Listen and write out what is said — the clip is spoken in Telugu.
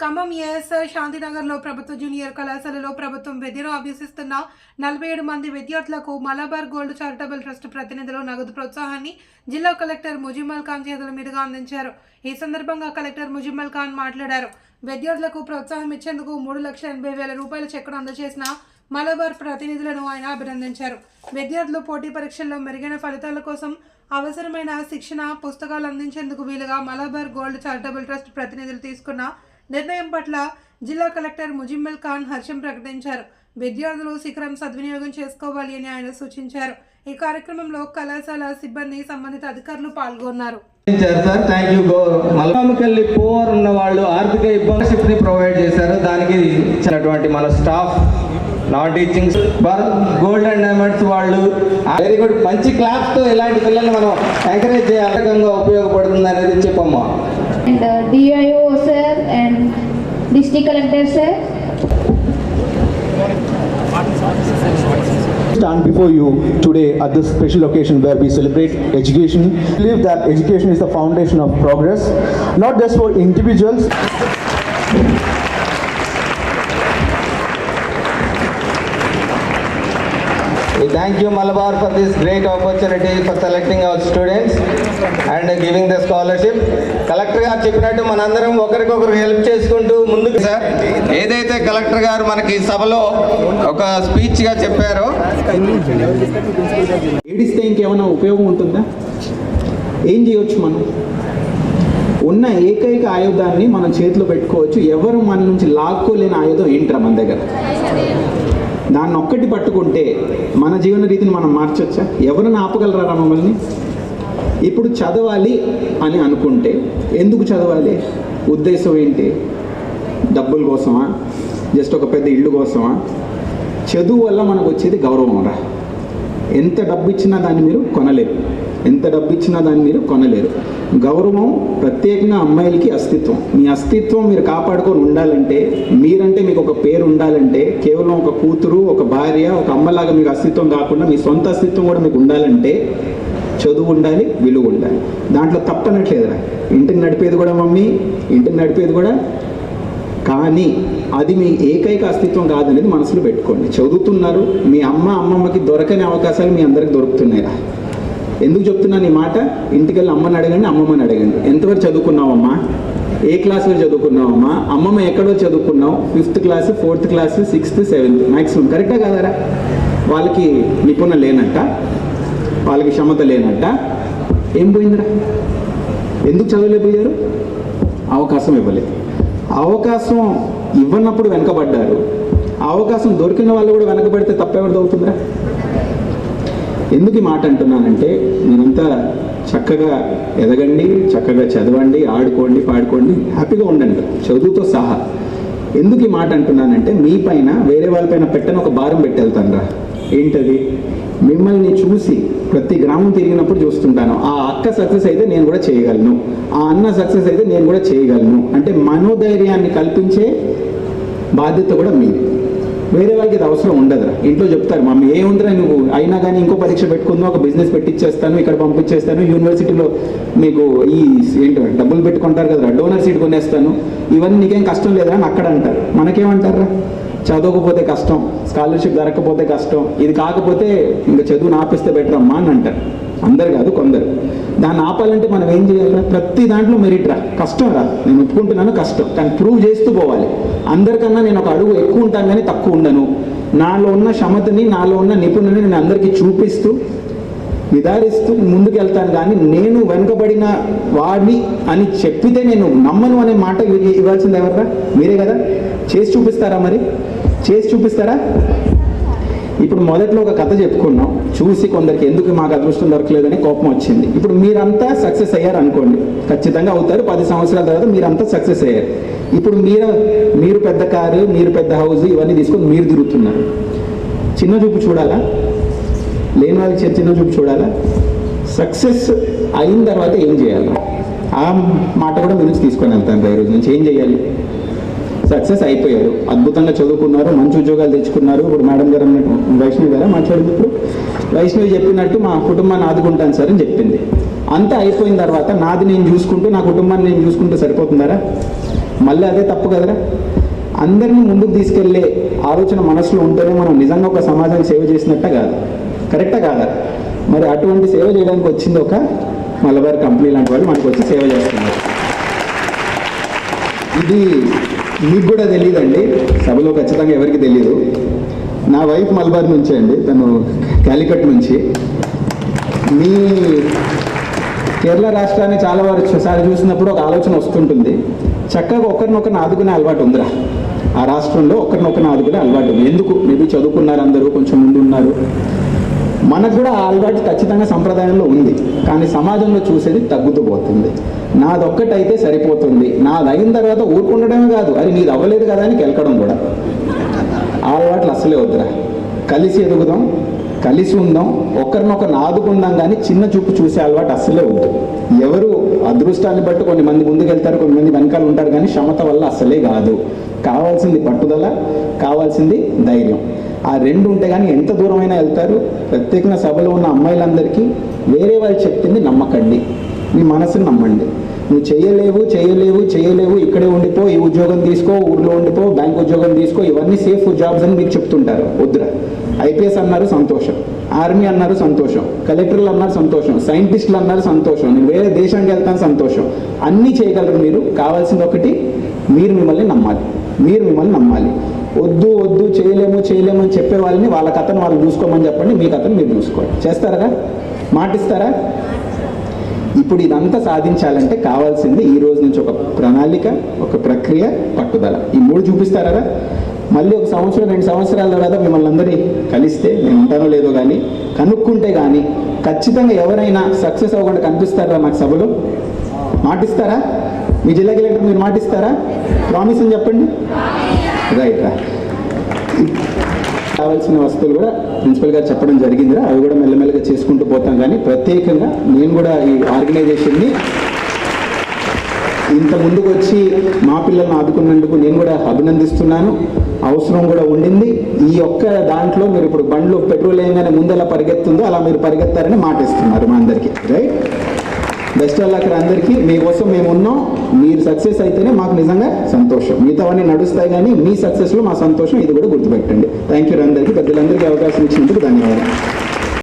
ఖమ్మం ఏఎస్ఐ శాంతినగర్లో ప్రభుత్వ జూనియర్ కళాశాలలో ప్రభుత్వం విధిలో అభ్యసిస్తున్న నలభై ఏడు మంది విద్యార్థులకు మలబార్ గోల్డ్ చారిటబుల్ ట్రస్ట్ ప్రతినిధులు నగదు ప్రోత్సాహాన్ని జిల్లా కలెక్టర్ ముజిమల్ ఖాన్ చేతుల మీదుగా అందించారు. ఈ సందర్భంగా కలెక్టర్ ముజిమల్ ఖాన్ మాట్లాడారు. విద్యార్థులకు ప్రోత్సాహం ఇచ్చేందుకు మూడు లక్షల ఎనభై వేల రూపాయల చెక్కును అందజేసిన మలబార్ ప్రతినిధులను ఆయన అభినందించారు. విద్యార్థులు పోటీ పరీక్షల్లో మెరుగైన ఫలితాల కోసం అవసరమైన శిక్షణ పుస్తకాలు అందించేందుకు వీలుగా మలబార్ గోల్డ్ చారిటబుల్ ట్రస్ట్ ప్రతినిధులు తీసుకున్న నిర్ణయం పట్ల జిల్లా కలెక్టర్ ముజిమ్మల్ ఖాన్ హర్షం ప్రకటించారు. విద్యార్థులు శిఖరం సద్వినియోగం చేసుకోవాలి అని ఆయన సూచించారు. ఈ కార్యక్రమంలో కళాశాల సిబ్బంది సంబంధిత అధికారులు పాల్గొన్నారు. మల్కామకెళ్ళి పోర్ ఉన్న వాళ్ళు ఆర్థిక ఇబ్బంది ప్రొవైడ్ చేశారు. దానికి ఇచ్చినటువంటి మన staff non teaching gold and diamonds వాళ్ళు వెరీ గుడ్ మంచి క్లాప్స్తో ఇలాంటి పిల్లల్ని మనం ఎంకరేజ్ చేయాలంగా ఉపయోగపడుతుంది అనేది చెప్పమ్మా. And district collector sir. stand before you today at this special occasion where we celebrate education. We believe that education is the foundation of progress, not just for individuals, thank you Malabar for this great opportunity for selecting our students and giving the scholarship collector గారు చెప్పినట్టు మనందరం ఒకరికొకరు హెల్ప్ చేసుకుంటూ ముందుకు సార్ ఏదైతే కలెక్టర్ గారు మనకి సభలో ఒక స్పీచ్గా చెప్పారో ఏడిస్తే ఇంకేమైనా ఉపయోగం ఉంటుందా? ఏం చేయొచ్చు మనం? ఉన్న ఏకైక ఆయుధాన్ని మనం చేతిలో పెట్టుకోవచ్చు. ఎవరు మన నుంచి లాక్కోలేని ఆయుధం ఏంట్రా మన దగ్గర? దాన్ని ఒక్కటి పట్టుకుంటే మన జీవన రీతిని మనం మార్చొచ్చా? ఎవరిని ఆపగలరా మమ్మల్ని? ఇప్పుడు చదవాలి అని అనుకుంటే ఎందుకు చదవాలి? ఉద్దేశం ఏంటి? డబ్బుల కోసమా? జస్ట్ ఒక పెద్ద ఇల్లు కోసమా? చదువు వల్ల మనకు వచ్చేది గౌరవం రా. ఎంత డబ్బు ఇచ్చినా దాన్ని మీరు కొనలేరు. ఎంత డబ్బు ఇచ్చినా దాన్ని మీరు కొనలేరు. గౌరవం ప్రత్యేకంగా అమ్మాయిలకి అస్తిత్వం. మీ అస్తిత్వం మీరు కాపాడుకొని ఉండాలంటే మీరంటే మీకు ఒక పేరు ఉండాలంటే కేవలం ఒక కూతురు ఒక భార్య ఒక అమ్మలాగా మీకు అస్తిత్వం కాకుండా మీ సొంత అస్తిత్వం కూడా మీకు ఉండాలంటే చదువు ఉండాలి విలువ ఉండాలి. దాంట్లో తప్పనట్లేదురా. ఇంటిని నడిపేది కూడా మమ్మీ ఇంటిని నడిపేది కూడా కానీ అది మీ ఏకైక అస్తిత్వం కాదనేది మనసులో పెట్టుకోండి. చదువుతున్నారు మీ అమ్మ అమ్మమ్మకి దొరకని అవకాశాలు మీ అందరికి దొరుకుతున్నాయిరా. ఎందుకు చెప్తున్నాను ఈ మాట? ఇంటికెళ్ళి అమ్మని అడగండి అమ్మమ్మని అడగండి. ఎంతవరకు చదువుకున్నావమ్మా? ఏ క్లాస్లో చదువుకున్నావమ్మా? అమ్మమ్మ ఎక్కడో చదువుకున్నావు? Fifth class fourth class sixth seventh maximum కరెక్టా కాదరా? వాళ్ళకి నిపుణ లేనట్ట. వాళ్ళకి క్షమత లేనట్ట. ఏం పోయిందిరా? ఎందుకు చదవలేకపోయారు? అవకాశం ఇవ్వలేదు. అవకాశం ఇవ్వనప్పుడు వెనకబడ్డారు. అవకాశం దొరికిన వాళ్ళు కూడా వెనకబడితే తప్పెవరిది అవుతుందిరా? ఎందుకు ఈ మాట అంటున్నానంటే మీరంతా చక్కగా ఎదగండి చక్కగా చదవండి ఆడుకోండి పాడుకోండి హ్యాపీగా ఉండండి చదువుతో సహా. ఎందుకు ఈ మాట అంటున్నానంటే మీ పైన వేరే వాళ్ళపైన పెట్టని ఒక భారం పెట్టి రా. ఏంటది? మిమ్మల్ని చూసి ప్రతి గ్రామం తిరిగినప్పుడు చూస్తుంటాను. ఆ అక్క సక్సెస్ అయితే నేను కూడా చేయగలను. ఆ అన్న సక్సెస్ అయితే నేను కూడా చేయగలను. అంటే మనోధైర్యాన్ని కల్పించే బాధ్యత కూడా మీది. వేరే వాళ్ళకి ఇది అవసరం ఉండదురా ఇంట్లో చెప్తారు మమ్మీ ఏముందిరా నువ్వు? అయినా కానీ ఇంకో పరీక్ష పెట్టుకుందాం ఒక బిజినెస్ పెట్టించేస్తాను ఇక్కడ పంపించేస్తాను యూనివర్సిటీలో మీకు ఈ ఏంటో డబ్బులు పెట్టుకుంటారు కదా డోనర్ సీట్ కొనేస్తాను. ఇవన్నీ నీకేం కష్టం లేదురా అని అక్కడ అంటారు. మనకేమంటారా చదవకపోతే కష్టం స్కాలర్షిప్ దొరకకపోతే కష్టం ఇది కాకపోతే ఇంకా చదువు ఆపిస్తే బెటర్ అమ్మా అని అంటారు. అందరు కాదు కొందరు. దాన్ని ఆపాలంటే మనం ఏం చేయాలిరా ప్రతి దాంట్లో మెరిట్ రా. కష్టం రా. నేను ఒప్పుకుంటున్నాను కష్టం. కానీ ప్రూవ్ చేస్తూ పోవాలి. అందరికన్నా నేను ఒక అడుగు ఎక్కువ ఉంటాను కానీ తక్కువ ఉండను. నాలో ఉన్న క్షమతని నాలో ఉన్న నిపుణుని నేను అందరికీ చూపిస్తూ విదారిస్తూ ముందుకు వెళ్తాను కానీ నేను వెనుకబడిన వాడిని అని చెప్పితే నేను నమ్మను అనే మాట ఇవ్వాల్సింది ఎవరా మీరే కదా? చేసి చూపిస్తారా మరి? చేసి చూపిస్తారా? ఇప్పుడు మొదట్లో ఒక కథ చెప్పుకున్నాం. చూసి కొందరికి ఎందుకు మాకు అదృష్టం దొరకలేదని కోపం వచ్చింది. ఇప్పుడు మీరంతా సక్సెస్ అయ్యారు అనుకోండి. ఖచ్చితంగా అవుతారు. పది సంవత్సరాల తర్వాత మీరంతా సక్సెస్ అయ్యారు. ఇప్పుడు మీరు మీరు పెద్ద కారు మీరు పెద్ద హౌస్ ఇవన్నీ తీసుకొని మీరు తిరుగుతున్నారు. చిన్న చూపు చూడాలా? లేని వాళ్ళకి చిన్న- చూపు చూడాలా? సక్సెస్ అయిన తర్వాత ఏం చేయాలి? ఆ మాట కూడా మీరు నుంచి తీసుకొని వెళ్తాను రా ఈరోజు నుంచి. ఏం చేయాలి? సక్సెస్ అయిపోయారు. అద్భుతంగా చదువుకున్నారు మంచి ఉద్యోగాలు తెచ్చుకున్నారు. ఇప్పుడు మేడం గారు అన్నట్టు వైష్ణవి గారా మాట్లాడింది ఇప్పుడు? వైష్ణవి చెప్పినట్టు మా కుటుంబాన్ని ఆదుకుంటాను సార్ అని చెప్పింది. అంతా అయిపోయిన తర్వాత నాది నేను చూసుకుంటూ నా కుటుంబాన్ని నేను చూసుకుంటూ సరిపోతుందారా? మళ్ళీ అదే తప్పు కదరా? అందరినీ ముందుకు తీసుకెళ్ళే ఆలోచన మనసులో ఉంటేనే మనం నిజంగా ఒక సమాజానికి సేవ చేసినట్ట కాదు. కరెక్టా కాదా? మరి అటువంటి సేవ చేయడానికి వచ్చింది ఒక మలబార్ కంపెనీ లాంటి వాళ్ళు మనకు వచ్చి సేవ చేస్తున్నారు. ఇది మీకు కూడా తెలియదండి సభలో ఖచ్చితంగా ఎవరికి తెలియదు నా వైఫ్ మలబార్ నుంచి అండి. తను క్యాలికట్ నుంచి. మీ కేరళ రాష్ట్రాన్ని చాలా వారు సారి చూసినప్పుడు ఒక ఆలోచన వస్తుంటుంది. చక్కగా ఒకరినొకరిని ఆదుకునే అలవాటు ఉందిరా. ఆ రాష్ట్రంలో ఒకరినొకరిని ఆదుకునే అలవాటు ఉంది. ఎందుకు? మేబీ చదువుకున్నారు అందరూ కొంచెం ముందు ఉన్నారు మనకు కూడా అలవాటు ఖచ్చితంగా సంప్రదాయంలో ఉంది కానీ సమాజంలో చూసేది తగ్గుతూ పోతుంది నాదొక్కటైతే సరిపోతుంది. నాది అయిన తర్వాత ఊరుకుండడమే కాదు అది నీది అవ్వలేదు కదా అని కెలకడం కూడా. అలవాట్లు అసలే వద్దురా. కలిసి ఎదుగుదాం కలిసి ఉందాం ఒకరినొకరిని ఆదుకుందాం కానీ చిన్న చూపు చూసే అలవాటు అస్సలే వద్దు. ఎవరు అదృష్టాన్ని బట్టి కొన్ని మంది ముందుకెళ్తారు కొన్ని వెనకాల ఉంటారు కానీ క్షమత వల్ల అస్సలే కాదు. కావాల్సింది పట్టుదల కావాల్సింది ధైర్యం. ఆ రెండు ఉంటే కానీ ఎంత దూరమైనా వెళ్తారు. ప్రత్యేకంగా సభలో ఉన్న అమ్మాయిలందరికీ వేరే వాళ్ళు చెప్తుంది నమ్మకండి. మీ మనసుని నమ్మండి. నువ్వు చేయలేవు చేయలేవు చేయలేవు ఇక్కడే ఉండిపో ఈ ఉద్యోగం తీసుకో ఊర్లో ఉండిపో బ్యాంక్ ఉద్యోగం తీసుకో ఇవన్నీ సేఫ్ జాబ్స్ అని మీకు చెప్తుంటారు. వద్దురా. ఐపీఎస్ అన్నారు సంతోషం. ఆర్మీ అన్నారు సంతోషం. కలెక్టర్లు అన్నారు సంతోషం. సైంటిస్టులు అన్నారు సంతోషం. నేను వేరే దేశానికి వెళ్తాను సంతోషం. అన్నీ చేయగలరు మీరు. కావాల్సింది ఒకటి మీరు మిమ్మల్ని నమ్మాలి. మీరు మిమ్మల్ని నమ్మాలి. వద్దు వద్దు చేయలేము చేయలేము అని చెప్పే వాళ్ళని వాళ్ళ కథను వాళ్ళు చూసుకోమని చెప్పండి మీ కథను మీరు చూసుకోండి. చేస్తారా? మాటిస్తారా? ఇప్పుడు ఇదంతా సాధించాలంటే కావాల్సింది ఈ రోజు నుంచి ఒక ప్రణాళిక ఒక ప్రక్రియ పట్టుదల. ఈ మూడు చూపిస్తారా? మళ్ళీ ఒక సంవత్సరం రెండు సంవత్సరాల తర్వాత మిమ్మల్ని అందరి కలిస్తే నేను ఉంటానో లేదో కానీ కనుక్కుంటే కానీ ఖచ్చితంగా ఎవరైనా సక్సెస్ అవ్వకుండా కనిపిస్తారా మాకు సభలో? మాటిస్తారా? మీ జిల్లా కలెక్టర్ మీరు మాటిస్తారా? ప్రామిస్ అని చెప్పండి. రైట్ రా కావాల్సిన వస్తువులు కూడా ప్రిన్సిపల్ గారు చెప్పడం జరిగిందిరా అవి కూడా మెల్లమెల్లగా చేసుకుంటూ పోతాం. కానీ ప్రత్యేకంగా నేను కూడా ఈ ఆర్గనైజేషన్ని ఇంత ముందుకు వచ్చి మా పిల్లల్ని ఆదుకున్నందుకు నేను కూడా అభినందిస్తున్నాను. అవసరం కూడా ఉండింది. ఈ ఒక్క దాంట్లో మీరు ఇప్పుడు బండ్లు పెట్రోల్ వేయగానే ముందు ఎలా పరిగెత్తుందో అలా మీరు పరిగెత్తారని మాటిస్తున్నారు మా అందరికీ. రైట్ బెస్ట్ ఆల్ అక్కడ అందరికీ. మీకోసం మేము ఉన్నాం. మీరు సక్సెస్ అయితేనే మాకు నిజంగా సంతోషం. మిగతావన్నీ నడుస్తాయి కానీ మీ సక్సెస్లో మా సంతోషం ఇది కూడా గుర్తుపెట్టండి. థ్యాంక్ యూ అందరికీ. పెద్దలందరికీ అవకాశం ఇచ్చినందుకు ధన్యవాదాలు.